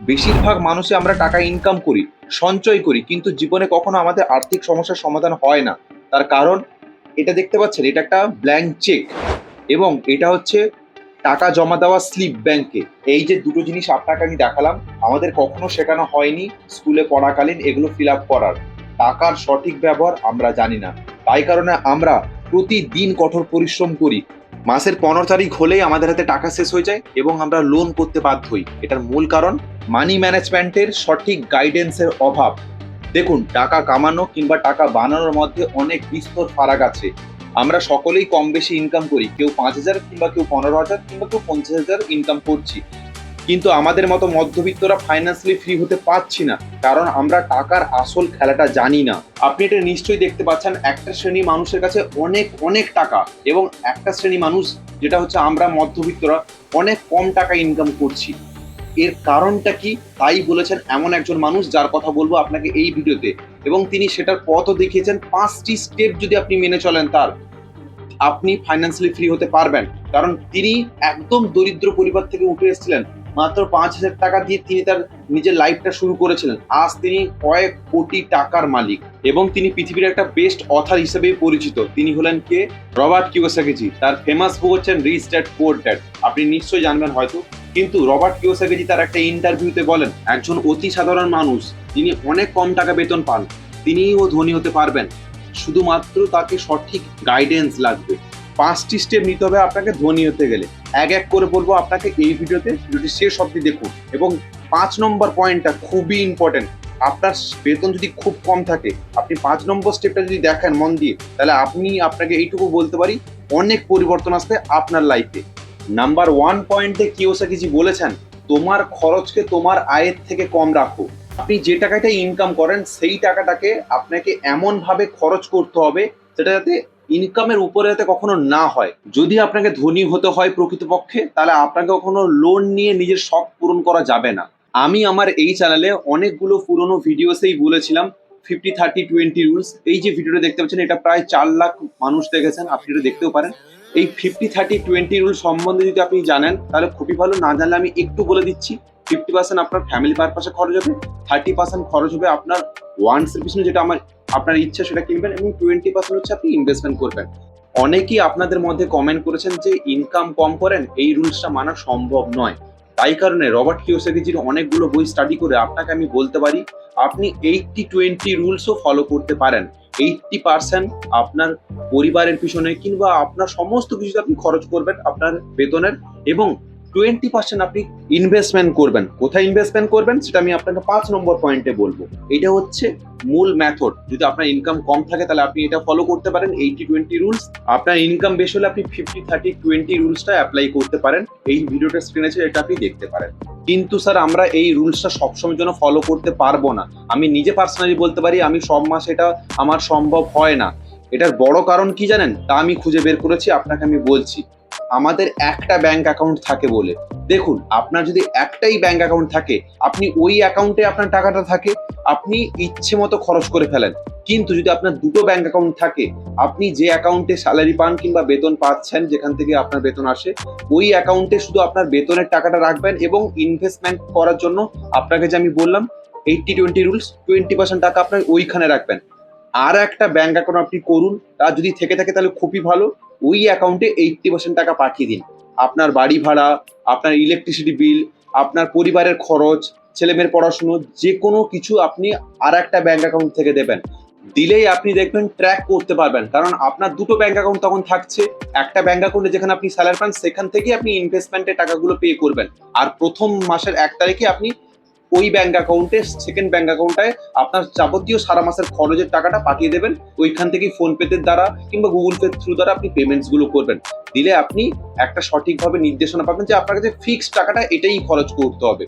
বেশিরভাগ মানুষে আমরা টাকা ইনকাম করি, সঞ্চয় করি, কিন্তু জীবনে কখনো আমাদের আর্থিক সমস্যার সমাধান হয় না। তার কারণ, এটা দেখতে পাচ্ছেন, এটা একটা ব্ল্যাঙ্ক চেক এবং এটা হচ্ছে টাকা জমা দেওয়া স্লিপ ব্যাংকে এই যে দুটো জিনিস আপনাকে আমি দেখালাম, আমাদের কখনো শেখানো হয়নি স্কুলে পড়াকালীন এগুলো ফিল আপ করার। টাকার সঠিক ব্যবহার আমরা জানি না। তাই কারণে আমরা প্রতিদিন কঠোর পরিশ্রম করি মাসের পনেরো তারিখ হলেই আমাদের হাতে টাকা শেষ হয়ে যায় এবং আমরা লোন করতে বাধ্য হই। এটার মূল কারণ মানি ম্যানেজমেন্টের সঠিক গাইডেন্সের অভাব। দেখুন, টাকা কামানো কিংবা টাকা বানানোর মধ্যে অনেক বিস্তর ফারাক আছে। আমরা সকলেই কম বেশি ইনকাম করি। কেউ পাঁচ হাজার কিংবা কেউ পনেরো হাজার কিংবা কেউ পঞ্চাশ হাজার ইনকাম করছি। কিন্তু আমাদের মতো মধ্যবিত্তরা ফাইন্যান্সিয়ালি ফ্রি হতে পারছি না, কারণ আমরা টাকার আসল খেলাটা জানি না। আপনি এটা নিশ্চয়ই দেখতে পাচ্ছেন, একটা শ্রেণি মানুষের কাছে অনেক অনেক টাকা এবং একটা শ্রেণি মানুষ, যেটা হচ্ছে আমরা মধ্যবিত্তরা, অনেক কম টাকা ইনকাম করছি। এর কারণটা কি? তাই বলেছেন এমন একজন মানুষ, যার কথা বলব আপনাকে এই ভিডিওতে। এবং তিনি সেটার পথও দেখিয়েছেন, পাঁচটি স্টেপ যদি আপনি মেনে চলেন তার, আপনি ফাইন্যান্সিয়ালি ফ্রি হতে পারবেন। কারণ তিনি একদম দরিদ্র পরিবার থেকে উঠে এসেছিলেন। মাত্র পাঁচ হাজার টাকা দিয়ে তিনি তার নিজের লাইফটা শুরু করেছিলেন। আজ তিনি কয়েক কোটি টাকার মালিক এবং তিনি পৃথিবীর একটা বেস্ট অথার হিসেবে পরিচিত। তিনি হলেন কে? রবার্ট কিওসাকিজি তার ফেমাস বুক হচ্ছেন রিচ ড্যাড পোর ড্যাড আপনি নিশ্চয়ই জানবেন হয়তো। কিন্তু রবার্ট কিওসাকিজি তার একটা ইন্টারভিউতে বলেন, একজন অতি সাধারণ মানুষ, যিনি অনেক কম টাকা বেতন পান, তিনিও ধনী হতে পারবেন। শুধুমাত্র তাকে সঠিক গাইডেন্স লাগবে। পাঁচটি স্টেপ নিতে হবে আপনাকে ধনী হতে গেলে। এক এক করে বলব আপনাকে এই ভিডিওতে ভিডিওটি শেষ অবধি দেখুন এবং পাঁচ নম্বর পয়েন্টটা খুবই ইম্পর্টেন্ট আপনার বেতন যদি খুব কম থাকে, আপনি পাঁচ নম্বর স্টেপটা যদি দেখেন মন দিয়ে, তাহলে আপনি আপনাকে এইটুকু বলতে পারি, অনেক পরিবর্তন আসবে আপনার লাইফে নাম্বার ওয়ান পয়েন্টে কিওসাকিজি বলেছেন? তোমার খরচকে তোমার আয়ের থেকে কম রাখো। আপনি যে টাকাটা ইনকাম করেন, সেই টাকাটাকে আপনাকে এমনভাবে খরচ করতে হবে, সেটা যাতে ইনকামের উপরে যাতে কখনো না হয়। যদি আপনাকে ধনী হতে হয় প্রকৃতপক্ষে, তাহলে আপনাকে কখনো লোন নিয়ে নিজের শখ পূরণ করা যাবে না। আমি আমার এই চ্যানেলে অনেকগুলো পুরনো ভিডিওসেই বলেছিলাম ফিফটি থার্টি টোয়েন্টি রুলস এই যে ভিডিওটা দেখতে পাচ্ছেন, এটা প্রায় চার লাখ মানুষ দেখেছেন, আপনি এটা দেখতেও পারেন। এই ফিফটি থার্টি টোয়েন্টি রুল সম্বন্ধে যদি আপনি জানেন, তাহলে খুবই ভালো। না জানলে আমি একটু বলে দিচ্ছি ফিফটি পার্সেন্ট আপনার ফ্যামিলি পারপাসে খরচ হবে থার্টি পার্সেন্ট খরচ হবে আপনার ওয়ান্সের পিছনে, যেটা আমার আপনার ইচ্ছা সেটা কিনবেন এবং টোয়েন্টি পার্সেন্ট হচ্ছে আপনি ইনভেস্টমেন্ট করবেন। অনেকেই আপনাদের মধ্যে কমেন্ট করেছেন যে ইনকাম কম করেন, এই রুলসটা মানা সম্ভব নয়। তাই কারণে রবার্ট কিওসাকিজির অনেকগুলো বই স্টাডি করে আপনাকে আমি বলতে পারি, আপনি এইটটি টোয়েন্টি রুলসও ফলো করতে পারেন। এইটটি পার্সেন্ট আপনার পরিবারের পিছনে কিংবা আপনার সমস্ত কিছুতে আপনি খরচ করবেন আপনার বেতনের এবং টোয়েন্টি পার্সেন্ট আপনি ইনভেস্টমেন্ট করবেন। কোথায় ইনভেস্টমেন্ট করবেন সেটা আমি আপনাকে পাঁচ নম্বর পয়েন্টে বলব। এটা হচ্ছে মূল মেথড যদি আপনার ইনকাম কম থাকে তাহলে আপনি এটা ফলো করতে পারেন এইটি টোয়েন্টি রুলস আপনার ইনকাম বেশি হলে আপনি ফিফটি থার্টি টোয়েন্টি রুলসটা অ্যাপ্লাই করতে পারেন। এই ভিডিওটা স্ক্রিনে এটা আপনি দেখতে পারেন। কিন্তু স্যার আমরা এই রুলসটা সবসময়ের জন্য ফলো করতে পারব না। আমি নিজে পার্সোনালি বলতে পারি, আমি সব মাস এটা আমার সম্ভব হয় না। এটার বড় কারণ কি জানেন? তা আমি খুঁজে বের করেছি, আপনাকে আমি বলছি। আমাদের একটা ব্যাংক অ্যাকাউন্ট থাকে বলে। দেখুন, আপনার যদি একটাই ব্যাংক অ্যাকাউন্ট থাকে, আপনি ওই অ্যাকাউন্টে আপনার টাকাটা থাকে, আপনি ইচ্ছে মতো খরচ করে ফেলেন। কিন্তু যদি আপনার দুটো ব্যাংক অ্যাকাউন্ট থাকে, আপনি যে অ্যাকাউন্টে স্যালারি পান কিংবা বেতন পাচ্ছেন, যেখান থেকে আপনার বেতন আসে, ওই অ্যাকাউন্টে শুধু আপনার বেতনের টাকাটা রাখবেন এবং ইনভেস্টমেন্ট করার জন্য আপনাকে যে আমি বললাম eighty twenty rules twenty percent টাকা আপনার ওইখানে রাখবেন। আর একটা ব্যাংক অ্যাকাউন্ট আপনি করুন, তা যদি থেকে থাকে তাহলে খুবই ভালো। ওই অ্যাকাউন্টে এইটটি পার্সেন্ট টাকা পাঠিয়ে দিন। আপনার বাড়ি ভাড়া, আপনার ইলেকট্রিসিটি বিল আপনার পরিবারের খরচ, ছেলেমেয়ের পড়াশুনো, যে কোনো কিছু আপনি আর একটা ব্যাংক অ্যাকাউন্ট থেকে দেবেন। দিলেই আপনি দেখবেন ট্র্যাক করতে পারবেন, কারণ আপনার দুটো ব্যাঙ্ক অ্যাকাউন্ট তখন থাকছে। একটা ব্যাঙ্ক অ্যাকাউন্টে যেখানে আপনি স্যালারি পান, সেখান থেকে আপনি ইনভেস্টমেন্টের টাকাগুলো পে করবেন। আর প্রথম মাসের এক তারিখে আপনি ওই ব্যাংক অ্যাকাউন্টে সেকেন্ড ব্যাংক অ্যাকাউন্টে আপনার যাবতীয় সারা মাসের খরচের টাকাটা পাঠিয়ে দেবেন। ওইখান থেকেই ফোন পেতে দ্বারা কিংবা গুগল পে থ্রু দ্বারা আপনি পেমেন্টসগুলো করবেন। দিলে আপনি একটা সঠিকভাবে নির্দেশনা পাবেন যে আপনার কাছে ফিক্সড টাকাটা এটাই খরচ করতে হবে।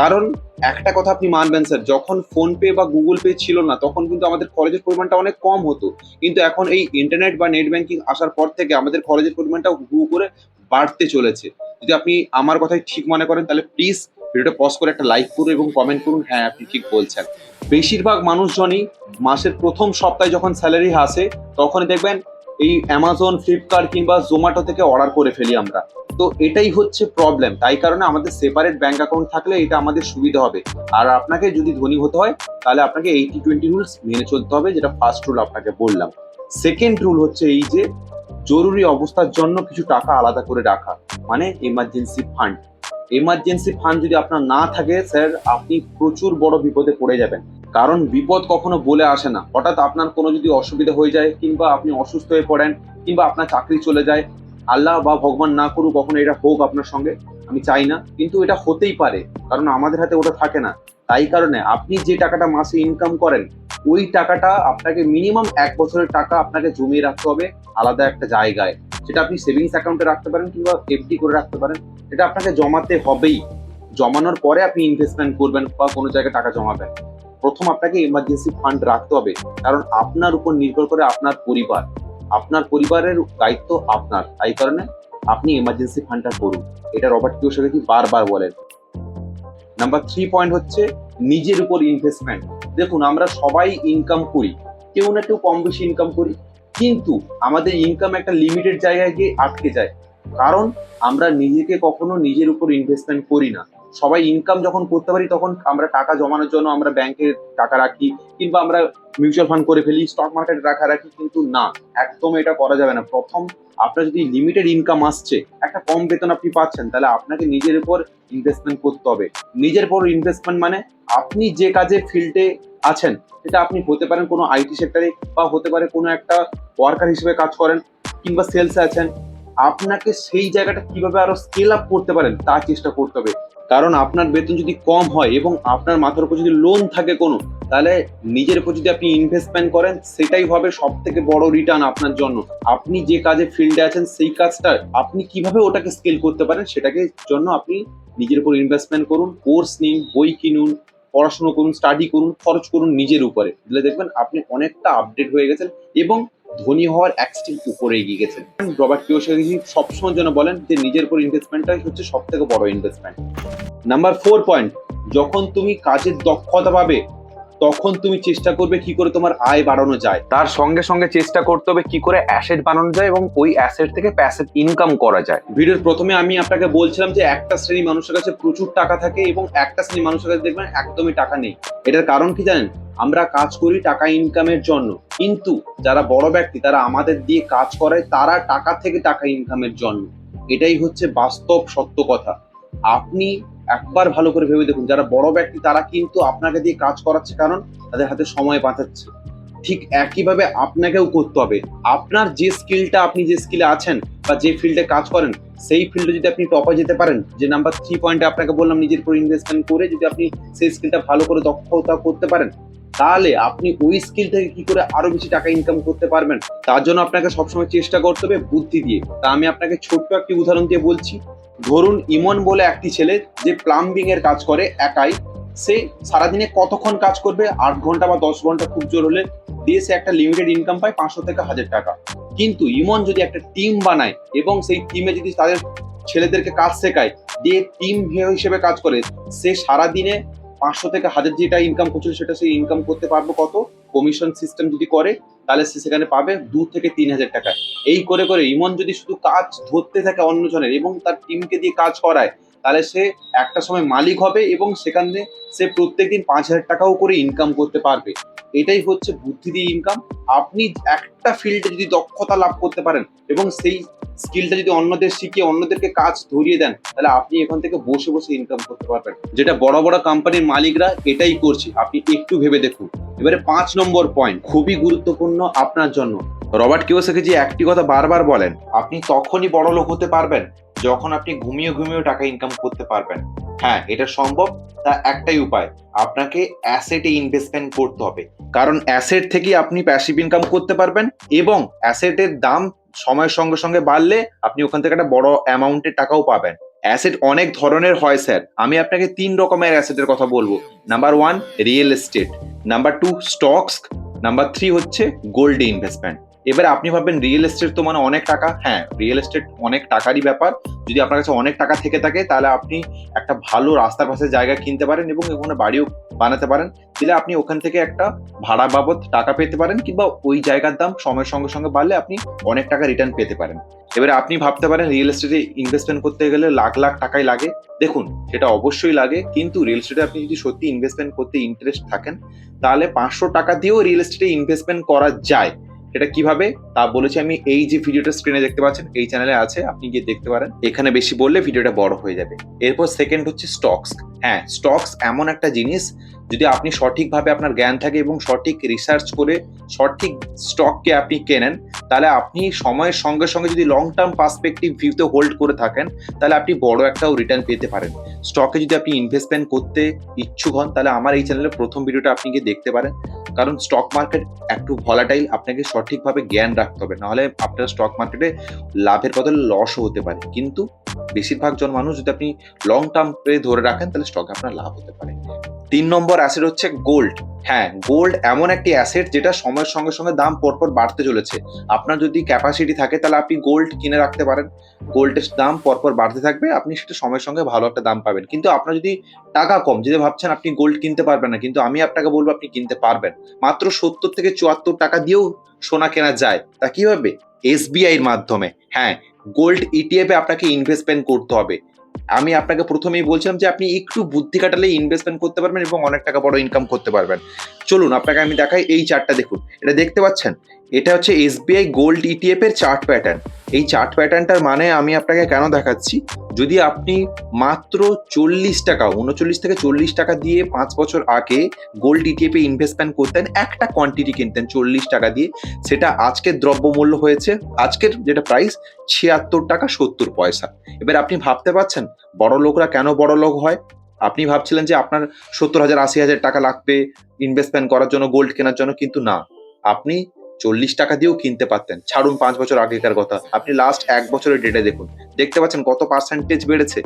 কারণ একটা কথা আপনি মানবেন স্যার যখন ফোন পে বা গুগল পে ছিল না, তখন কিন্তু আমাদের খরচের পরিমাণটা অনেক কম হতো। কিন্তু এখন এই ইন্টারনেট বা নেট ব্যাংকিং আসার পর থেকে আমাদের খরচের পরিমাণটা হু করে বাড়তে চলেছে। যদি আপনি আমার কথাই ঠিক মনে করেন, তাহলে প্লিজ ভিডিওটা পজ করে একটা লাইক করুন এবং কমেন্ট করুন। হ্যাঁ আপনি ঠিক বলছেন। বেশিরভাগ মানুষজনই মাসের প্রথম সপ্তাহে যখন স্যালারি আসে, তখনই দেখবেন এই অ্যামাজন ফ্লিপকার্ট কিংবা জোম্যাটো থেকে অর্ডার করে ফেলি আমরা। তো এটাই হচ্ছে প্রবলেম তাই কারণে আমাদের সেপারেট ব্যাংক অ্যাকাউন্ট থাকলে এটা আমাদের সুবিধা হবে। আর আপনাকে যদি ধনী হতে হয়, তাহলে আপনাকে এইটি টোয়েন্টি রুলস মেনে চলতে হবে, যেটা ফার্স্ট রুল আপনাকে বললাম। সেকেন্ড রুল হচ্ছে এই যে, জরুরি অবস্থার জন্য কিছু টাকা আলাদা করে রাখা মানে এমার্জেন্সি ফান্ড এমার্জেন্সি ফান্ড যদি আপনার না থাকে স্যার আপনি প্রচুর বড় বিপদে পড়ে যাবেন। কারণ বিপদ কখনো বলে আসে না। হঠাৎ আপনার কোনো যদি অসুবিধা হয়ে যায়, কিংবা আপনি অসুস্থ হয়ে পড়েন, কিংবা আপনার চাকরি চলে যায়, আল্লাহ বা ভগবান না করুক, কখনো এটা হোক আপনার সঙ্গে, আমি চাই না। কিন্তু এটা হতেই পারে, কারণ আমাদের হাতে ওটা থাকে না। তাই কারণে আপনি যে টাকাটা মাসে ইনকাম করেন, ওই টাকাটা আপনাকে মিনিমাম এক বছরের টাকা আপনাকে জমিয়ে রাখতে হবে আলাদা একটা জায়গায়। সেটা আপনি সেভিংস অ্যাকাউন্টে রাখতে পারেন, কিংবা এফডি করে রাখতে পারেন। এটা আপনাকে জমাতে হবেই। জমানোর পরে আপনি ইনভেস্টমেন্ট করবেন বা কোনো জায়গায় টাকা জমাবেন। প্রথম আপনাকে এমার্জেন্সি ফান্ড রাখতে হবে। কারণ আপনার উপর নির্ভর করে আপনার পরিবার। আপনার পরিবারের দায়িত্ব আপনার। তাই কারণে আপনি এমার্জেন্সি ফান্ডটা করুন। এটা রবার্ট কিওসাকি বারবার বলেন। নাম্বার থ্রি পয়েন্ট হচ্ছে নিজের উপর ইনভেস্টমেন্ট দেখুন, আমরা সবাই ইনকাম করি। কেউ না কেউ কম বেশি ইনকাম করি। কিন্তু আমাদের ইনকাম একটা লিমিটেড জায়গায় গিয়ে আটকে যায়। কারণ আমরা নিজেকে কখনো নিজের উপর ইনভেস্টমেন্ট করি না। সবাই ইনকাম যখন করতে পারি, তখন আমরা টাকা জমানোর জন্য আমরা ব্যাংকে টাকা রাখি কিংবা আমরা মিউচুয়াল ফান্ড করে ফেলি স্টক মার্কেটে রাখা রাখি, কিন্তু না একদম এটা করা যাবে না। প্রথম, আপনার যদি লিমিটেড ইনকাম আসছে, একটা কম বেতন আপনি পাচ্ছেন, তাহলে আপনাকে নিজের উপর ইনভেস্টমেন্ট করতে হবে। নিজের উপর ইনভেস্টমেন্ট মানে আপনি যে কাজে ফিল্ডে আছেন, সেটা আপনি হতে পারেন কোনো আইটি সেক্টরে বা হতে পারে কোনো একটা ওয়ার্কার হিসেবে কাজ করেন কিংবা সেলসে আছেন। আপনাকে সেই জায়গাটা কীভাবে আরও স্কেল আপ করতে পারেন তার চেষ্টা করতে হবে। কারণ আপনার বেতন যদি কম হয় এবং আপনার মাথার উপর যদি লোন থাকে কোনো, তাহলে নিজের উপর যদি আপনি ইনভেস্টমেন্ট করেন, সেটাই হবে সব থেকে বড় রিটার্ন আপনার জন্য। আপনি যে কাজে ফিল্ডে আছেন, সেই কাজটা আপনি কীভাবে ওটাকে স্কেল করতে পারেন, সেটাকে জন্য আপনি নিজের উপর ইনভেস্টমেন্ট করুন কোর্স নিন, বই কিনুন, পড়াশুনো করুন স্টাডি করুন, খরচ করুন নিজের উপরে। দেখবেন আপনি অনেকটা আপডেট হয়ে গেছেন এবং ধনী হওয়ার এক স্টেপ উপরে এগিয়ে গেছেন। রবার্ট কিওসাকি সবসময় যেন বলেন যে নিজের উপর ইনভেস্টমেন্টটাই হচ্ছে সব থেকে বড় ইনভেস্টমেন্ট নাম্বার ফোর পয়েন্ট যখন তুমি কাজের দক্ষতা পাবে তখন তুমি চেষ্টা করবে কি করে তোমার আয় বাড়ানো যায়। তার সঙ্গে সঙ্গে চেষ্টা করতে হবে কি করে অ্যাসেট বানানো যায় এবং ওই অ্যাসেট থেকে প্যাসেট ইনকাম করা যায়। ভিডিওর প্রথমে আমি আপনাকে বলছিলাম যে একটা শ্রেণি মানুষের কাছে প্রচুর টাকা থাকে এবং একটা শ্রেণি মানুষের কাছে দেখবেন একদমই টাকা নেই। এটার কারণ কি জানেন? আমরা কাজ করি টাকা ইনকামের জন্য। কিন্তু যারা বড় ব্যক্তি তারা আমাদের দিয়ে কাজ করে তারা টাকা থেকে টাকা ইনকামের জন্য। এটাই হচ্ছে বাস্তব সত্য কথা। আপনি একবার ভালো করে ভেবে দেখুন। যারা বড় ব্যক্তি, তারা কিন্তু আপনাকে দিয়ে কাজ করাচ্ছে কারণ তাদের হাতে সময় বাঁচাচ্ছে। ঠিক একইভাবে আপনাকেও করতে হবে। আপনার যে স্কিলটা আপনি যে স্কিলে আছেন বা যে ফিল্ডে কাজ করেন, সেই ফিল্ডে যদি আপনি টপে যেতে পারেন, যে নাম্বার থ্রি পয়েন্টে আপনাকে বললাম নিজের উপর ইনভেস্টমেন্ট করে যদি আপনি সেই স্কিলটা ভালো করে দক্ষতা করতে পারেন তাহলে আপনি ওই স্কিল থেকে কি করে আরও বেশি টাকা ইনকাম করতে পারবেন? তার জন্য আপনাকে সবসময় চেষ্টা করতে হবে বুদ্ধি দিয়ে। তা আমি আপনাকে ছোট্ট একটি উদাহরণ দিয়ে বলছি। ধরুন, ইমন বলে একটি ছেলে যে প্লাম্বিং এর কাজ করে একাই, সে সারাদিনে কতক্ষণ কাজ করবে? আট ঘণ্টা বা দশ ঘণ্টা খুব জোর হলে দিয়ে সে একটা লিমিটেড ইনকাম পায় পাঁচশো থেকে হাজার টাকা। কিন্তু ইমন যদি একটা টিম বানায় এবং সেই টিমে যদি তাদের ছেলেদেরকে কাজ শেখায়, দিয়ে টিম হিসেবে কাজ করে, সে সারাদিনে পাঁচশো থেকে হাজার যেটা ইনকাম করছিল সেটা সে ইনকাম করতে পারব কত? কমিশন সিস্টেম যদি করে, তাহলে সে সেখানে পাবে দু থেকে তিন হাজার টাকা। এই করে করে ইমন যদি শুধু কাজ ধরতে থাকে অন্যজনের এবং তার টিমকে দিয়ে কাজ করায়, তাহলে সে একটা সময় মালিক হবে এবং সেখানে সে প্রত্যেকদিন পাঁচ হাজার টাকাও করে ইনকাম করতে পারবে। এটাই হচ্ছে বুদ্ধি দিয়ে ইনকাম আপনি একটা ফিল্ডে যদি দক্ষতা লাভ করতে পারেন এবং সেই স্কিলটা যদি অন্যদের শিখিয়ে অন্যদেরকে কাজ ধরিয়ে দেন, তাহলে আপনি এখান থেকে বসে বসে ইনকাম করতে পারবেন। যেটা বড় বড় কোম্পানির মালিকরা এটাই করছে। আপনি একটু ভেবে দেখুন। এবারে পাঁচ নম্বর পয়েন্ট খুবই গুরুত্বপূর্ণ আপনার জন্য। রবার্ট কিওসাকি যে একটি কথা বারবার বলেন, আপনি তখনই বড় লোক হতে পারবেন যখন আপনি ঘুমিয়ে ঘুমিয়েও টাকা ইনকাম করতে পারবেন হ্যাঁ এটা সম্ভব, তা একটাই উপায়, আপনাকে অ্যাসেটে ইনভেস্টমেন্ট করতে হবে। কারণ অ্যাসেট থেকে আপনি প্যাসিভ ইনকাম করতে পারবেন এবং অ্যাসেটের দাম সময়ের সঙ্গে সঙ্গে বাড়লে আপনি ওখান থেকে একটা বড় অ্যামাউন্টের টাকাও পাবেন। অ্যাসেট অনেক ধরনের হয়, স্যার। আমি আপনাকে তিন রকমের অ্যাসেটের কথা বলব। Number one real estate number two stocks number three হচ্ছে গোল্ড ইনভেস্টমেন্ট এবারে আপনি ভাববেন রিয়েল এস্টেট তো মানে অনেক টাকা। হ্যাঁ রিয়েল এস্টেট অনেক টাকারই ব্যাপার। যদি আপনার কাছে অনেক টাকা থেকে থাকে, তাহলে আপনি একটা ভালো রাস্তার পাশে জায়গা কিনতে পারেন এবং ওখানে বাড়িও বানাতে পারেন। দিলে আপনি ওখান থেকে একটা ভাড়া বাবদ টাকা পেতে পারেন কিংবা ওই জায়গার দাম সময়ের সঙ্গে সঙ্গে বাড়লে আপনি অনেক টাকা রিটার্ন পেতে পারেন। এবারে আপনি ভাবতে পারেন রিয়েল এস্টেটে ইনভেস্টমেন্ট করতে গেলে লাখ লাখ টাকাই লাগে। দেখুন, সেটা অবশ্যই লাগে, কিন্তু রিয়েল এস্টেটে আপনি যদি সত্যি ইনভেস্টমেন্ট করতে ইন্টারেস্ট থাকেন, তাহলে পাঁচশো টাকা দিয়েও রিয়েল এস্টেটে ইনভেস্টমেন্ট করা যায়। সেটা কীভাবে? তা বলেছি আমি এই যে ভিডিওটা স্ক্রিনে দেখতে পাচ্ছেন, এই চ্যানেলে আছে, আপনি গিয়ে দেখতে পারেন। এখানে বেশি বললে ভিডিওটা বড় হয়ে যাবে। এরপর সেকেন্ড হচ্ছে স্টকস হ্যাঁ স্টকস এমন একটা জিনিস যদি আপনি সঠিকভাবে আপনার জ্ঞান থাকে এবং সঠিক রিসার্চ করে সঠিক স্টককে আপনি কেনেন, তাহলে আপনি সময়ের সঙ্গে সঙ্গে যদি লং টার্ম পার্সপেক্টিভ ভিউতে হোল্ড করে থাকেন, তাহলে আপনি বড় একটাও রিটার্ন পেতে পারেন। স্টকে যদি আপনি ইনভেস্টমেন্ট করতে ইচ্ছুক হন, তাহলে আমার এই চ্যানেলের প্রথম ভিডিওটা আপনি গিয়ে দেখতে পারেন। কারণ স্টক মার্কেট একটু ভলাটাইল আপনাকে সঠিকভাবে জ্ঞান রাখতে হবে। নাহলে আপনার স্টক মার্কেটে লাভের বদলে লসও হতে পারে। কিন্তু বেশিরভাগ জন মানুষ যদি আপনি লং টার্মে ধরে রাখেন, তাহলে স্টকে আপনার লাভ হতে পারে। তিন নম্বর অ্যাসেট হচ্ছে গোল্ড হ্যাঁ গোল্ড এমন একটি অ্যাসেট যেটা সময়ের সঙ্গে সঙ্গে দাম পরপর বাড়তে চলেছে। আপনার যদি ক্যাপাসিটি থাকে, তাহলে আপনি গোল্ড কিনে রাখতে পারেন। গোল্ডের দাম পরপর বাড়তে থাকবে, আপনি সেটা সময়ের সঙ্গে ভালো একটা দাম পাবেন। কিন্তু আপনার যদি টাকা কম, যদি ভাবছেন আপনি গোল্ড কিনতে পারবেন না, কিন্তু আমি আপনাকে বলব আপনি কিনতে পারবেন। মাত্র সত্তর থেকে চুয়াত্তর টাকা দিয়েও সোনা কেনা যায়। তা কীভাবে এসবিআই এর মাধ্যমে। হ্যাঁ গোল্ড ইটিএফ এ আপনাকে ইনভেস্টমেন্ট করতে হবে। আমি আপনাকে প্রথমেই বলছিলাম যে আপনি একটু বুদ্ধি খাটালে ইনভেস্টমেন্ট করতে পারবেন এবং অনেক টাকা বড় ইনকাম করতে পারবেন। চলুন, আপনাকে আমি দেখাই এই চার্টটা দেখুন। এটা দেখতে পাচ্ছেন? এটা হচ্ছে এসবিআই গোল্ড ইটিএফ এর চার্ট প্যাটার্ন এই চার্ট প্যাটার্নটার মানে আমি আপনাকে কেন দেখাচ্ছি? যদি আপনি মাত্র চল্লিশ টাকা, উনচল্লিশ থেকে চল্লিশ টাকা দিয়ে পাঁচ বছর আগে গোল্ড ইটিএফ ইনভেস্টমেন্ট করতেন, একটা কোয়ান্টিটি কিনতেন চল্লিশ টাকা দিয়ে, সেটা আজকের দ্রব্যমূল্য হয়েছে, আজকের যেটা প্রাইস ছিয়াত্তর টাকা সত্তর পয়সা। এবার আপনি ভাবতে পারছেন, বড় লোকরা কেন বড় লোক হয়? আপনি ভাবছিলেন যে আপনার সত্তর হাজার, আশি হাজার টাকা লাগবে ইনভেস্টমেন্ট করার জন্য গোল্ড কেনার জন্য, কিন্তু না। আপনি চল্লিশ টাকা দিয়েও কিনতে পারতেন। ছাড়ুন, পাঁচ বছর আগেকার কথা। আপনি লাস্ট এক বছরের ডেটে দেখুন। দেখতে পাচ্ছেন কত পার্সেন্টেজ বেড়েছে?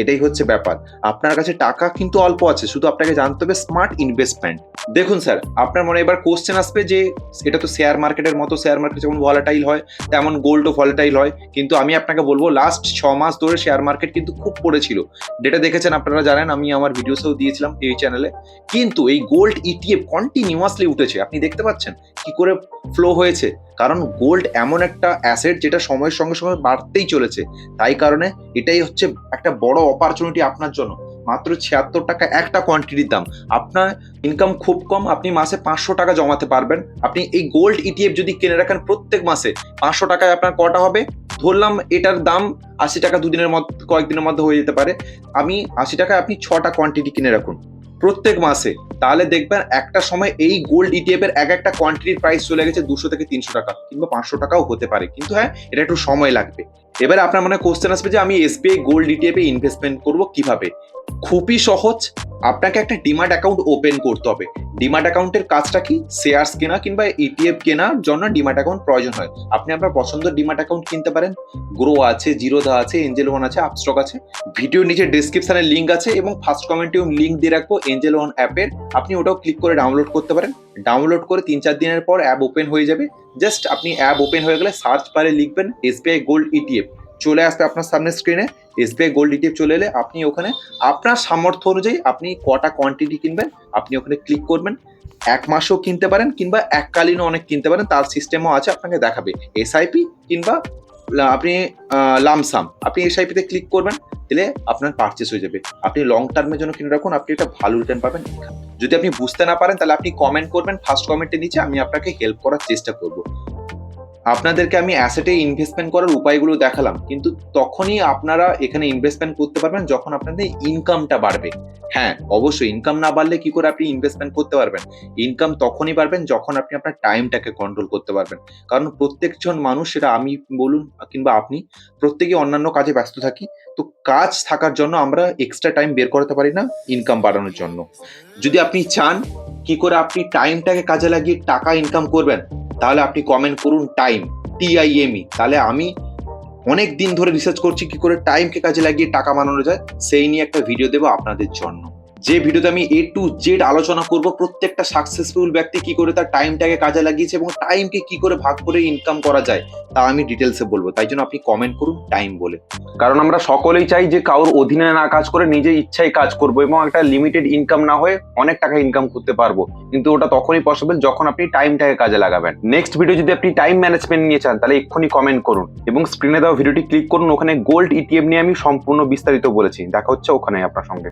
এটাই হচ্ছে ব্যাপার। আপনার কাছে টাকা কিন্তু অল্প আছে, শুধু আপনাকে জানতে হবে স্মার্ট ইনভেস্টমেন্ট দেখুন স্যার আপনার মনে এবার কোশ্চেন আসবে যে, এটা তো শেয়ার মার্কেটের মতো শেয়ার মার্কেট যেমন ভলাটাইল হয়, তেমন গোল্ডও ভলাটাইল হয়। কিন্তু আমি আপনাকে বলব লাস্ট ছ মাস ধরে শেয়ার মার্কেট কিন্তু খুব পড়েছিল যেটা দেখেছেন আপনারা জানেন, আমি আমার ভিডিওসেও দিয়েছিলাম এই চ্যানেলে কিন্তু এই গোল্ড ইটিএফ কন্টিনিউয়াসলি উঠেছে, আপনি দেখতে পাচ্ছেন কি করে ফ্লো হয়েছে? কারণ গোল্ড এমন একটা অ্যাসেট যেটা সময়ের সঙ্গে সঙ্গে বাড়তেই চলেছে। তাই কারণে এটাই হচ্ছে একটা বড় অপরচুনিটি আপনার জন্য। মাত্র ছিয়াত্তর টাকা একটা কোয়ান্টিটির দাম। আপনার ইনকাম খুব কম, আপনি মাসে পাঁচশো টাকা জমাতে পারবেন। আপনি এই গোল্ড ইটিএফ যদি কিনে রাখেন প্রত্যেক মাসে পাঁচশো টাকায় আপনার কটা হবে? ধরলাম এটার দাম আশি টাকা দুদিনের মধ্যে, কয়েকদিনের মধ্যে হয়ে যেতে পারে। আমি আশি টাকায় আপনি ছটা কোয়ান্টিটি কিনে রাখুন। প্রত্যেক মাসে, তাহলে দেখবেন একটা সময় এই গোল্ড ইটিএফ এর এক একটা কোয়ান্টিটির প্রাইস চলে গেছে দুশো থেকে তিনশো টাকা কিংবা পাঁচশো টাকাও হতে পারে। কিন্তু হ্যাঁ এটা একটু সময় লাগবে। এবার আপনার মনে কোশ্চেন আসবে যে আমি এসবিআই গোল্ড ইটিএফ এ ইনভেস্টমেন্ট করব কীভাবে? খুবই সহজ। আপনাকে একটা ডিমার্ট অ্যাকাউন্ট ওপেন করতে হবে। ডিমার্ট অ্যাকাউন্টের কাজটা কি? শেয়ারস কেনা কিংবা ইটিএফ কেনার জন্য ডিমার্ট অ্যাকাউন্ট প্রয়োজন হয়। আপনি আপনার পছন্দের ডিমার্ট অ্যাকাউন্ট কিনতে পারেন। গ্রো আছে জিরোধা আছে এঞ্জেল ওয়ান আছে আপস্টক আছে। ভিডিও নিচে ডিসক্রিপশনে লিঙ্ক আছে এবং ফার্স্ট কমেন্টেও লিঙ্ক দিয়ে রাখব এঞ্জেল ওয়ান অ্যাপের আপনি ওটাও ক্লিক করে ডাউনলোড করতে পারেন। ডাউনলোড করে তিন চার দিনের পর অ্যাপ ওপেন হয়ে যাবে। জাস্ট আপনি অ্যাপ ওপেন হয়ে গেলে সার্চ বারে লিখবেন এসবিআই গোল্ড ইটিএফ চলে আসতে আপনার সামনে স্ক্রিনে এসবিআই গোল্ড ইটিএফ চলে এলে আপনি ওখানে আপনার সামর্থ্য অনুযায়ী আপনি কটা কোয়ান্টিটি কিনবেন, আপনি ওখানে ক্লিক করবেন। এক মাসও কিনতে পারেন কিংবা এককালীনও অনেক কিনতে পারেন, তার সিস্টেমও আছে, আপনাকে দেখাবে। এসআইপি কিংবা আপনি লামসাম আপনি এসআইপিতে ক্লিক করবেন, দিলে আপনার পারচেস হয়ে যাবে। আপনি লং টার্মের জন্য কিনে রাখুন, আপনি একটা ভালো রিটার্ন পাবেন যদি আপনি বুঝতে না পারেন, তাহলে আপনি কমেন্ট করবেন ফার্স্ট কমেন্টের নিচে আমি আপনাকে হেল্প করার চেষ্টা করব। আপনাদেরকে আমি অ্যাসেটে ইনভেস্টমেন্ট করার উপায়গুলো দেখালাম, কিন্তু তখনই আপনারা এখানে ইনভেস্টমেন্ট করতে পারবেন যখন আপনাদের ইনকামটা বাড়বে। হ্যাঁ অবশ্যই ইনকাম না বাড়লে কি করে আপনি ইনভেস্টমেন্ট করতে পারবেন? ইনকাম তখনই পারবেন যখন আপনি আপনার টাইমটাকে কন্ট্রোল করতে পারবেন। কারণ প্রত্যেকজন মানুষ, সেটা আমি বলুন কিংবা আপনি প্রত্যেকে অন্যান্য কাজে ব্যস্ত থাকি, তো কাজ থাকার জন্য আমরা এক্সট্রা টাইম বের করতে পারি না ইনকাম বাড়ানোর জন্য। যদি আপনি চান কি করে আপনি টাইমটাকে কাজে লাগিয়ে টাকা ইনকাম করবেন তাহলে আপনি কমেন্ট করুন টাইম টিআইএমই তাহলে আমি অনেক দিন ধরে রিসার্চ করছি কি করে টাইমকে কাজে লাগিয়ে টাকা বানানো যায়, সেই নিয়ে একটা ভিডিও দেবো আপনাদের জন্য। যে ভিডিওতে আমি এ টু জেড আলোচনা করব, প্রত্যেকটা সাকসেসফুল ব্যক্তি কি করে তার টাইমটাকে কাজে লাগিয়েছে এবং টাইমকে কি করে ভাগ করে ইনকাম করা যায়, তা আমি ডিটেলসে বলব। তাই জন্য আপনি কমেন্ট করুন টাইম বলে। কারণ আমরা সকলেই চাই যে কারোর অধীনে না কাজ করে নিজের ইচ্ছায় কাজ করব এবং একটা লিমিটেড ইনকাম না হয়ে অনেক টাকা ইনকাম করতে পারব। কিন্তু ওটা তখনই পসিবল যখন আপনি টাইমটাকে কাজে লাগাবেন। নেক্সট ভিডিও যদি আপনি টাইম ম্যানেজমেন্ট নিয়ে চান, তাহলে এক্ষুনি কমেন্ট করুন। এবং স্ক্রিনে দেওয়া ভিডিওটি ক্লিক করুন, ওখানে গোল্ড ইটিএম নিয়ে আমি সম্পূর্ণ বিস্তারিত বলেছি। দেখা হচ্ছে ওখানে আপনার সঙ্গে।